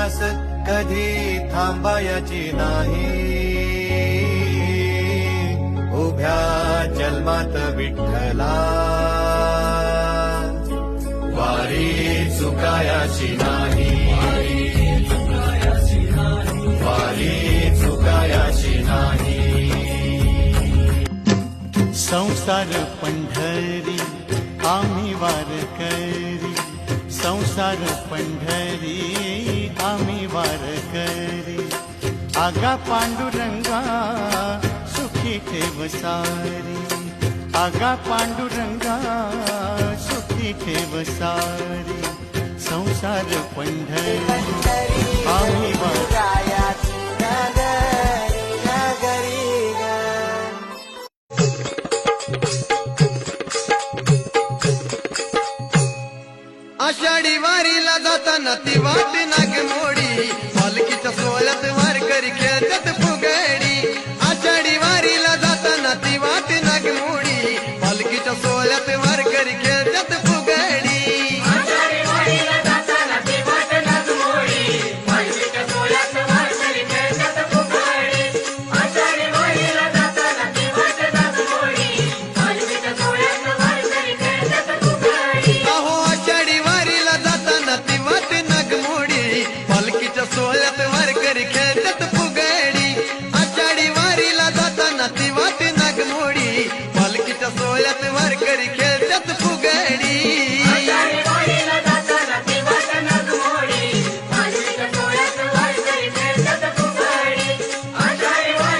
प्रवास कधी थांबायची नाही. उभ्या जन्मात विठ्ठला. वारी चुकायाची नाही. वारी चुकायाची नाही. संसार पंढरी आम्ही वारकरी संसार पंढरी आम्ही वारकरी आगा पांडुरंगा सुखी ठेव सारी. आगा पांडुरंगा सुखी ठेव सारी. संसार पंढरी आम्ही वारकरी দিবা বিনা কে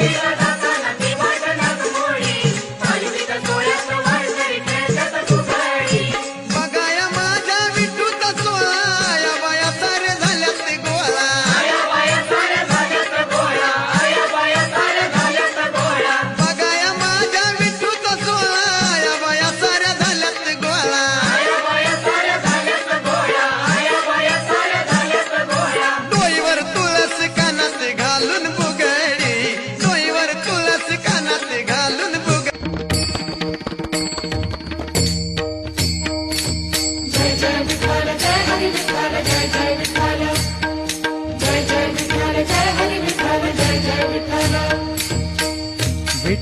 Yeah.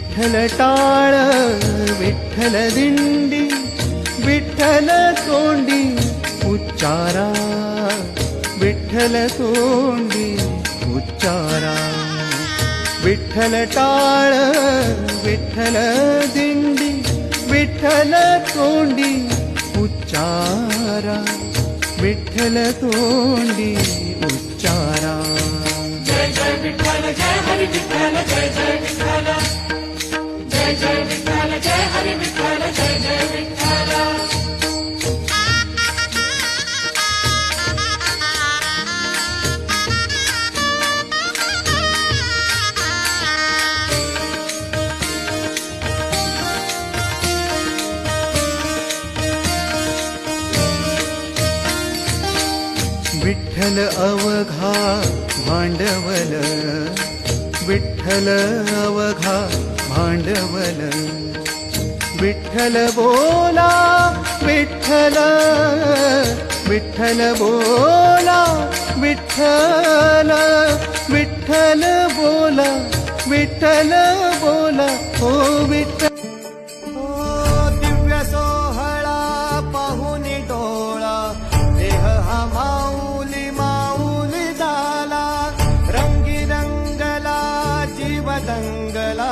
विठ्ठल टाळ विठ्ठल दिंडी विठ्ठल तोंडी उच्चारा विठ्ठल तोंडी उच्चारा. विठ्ठल टाळ विठ्ठल दिंडी विठ्ठल तोंडी उच्चारा. विठ्ठल तोंडी हरी विठ्ठल जय जय विठ्ठल। विठ्ठल अवघा भांडवल विठ्ठल अवघा भांडवल। विठ्ठल बोला विठ्ठल विठ्ठल बोला विठ्ठल विठ्ठल बोला विठ्ठल बोला हो विठ्ठल. हो दिव्य सोहळा पाहुनी डोळा देह हा माऊली माऊली झाला रंगी रंगला जीव दंगला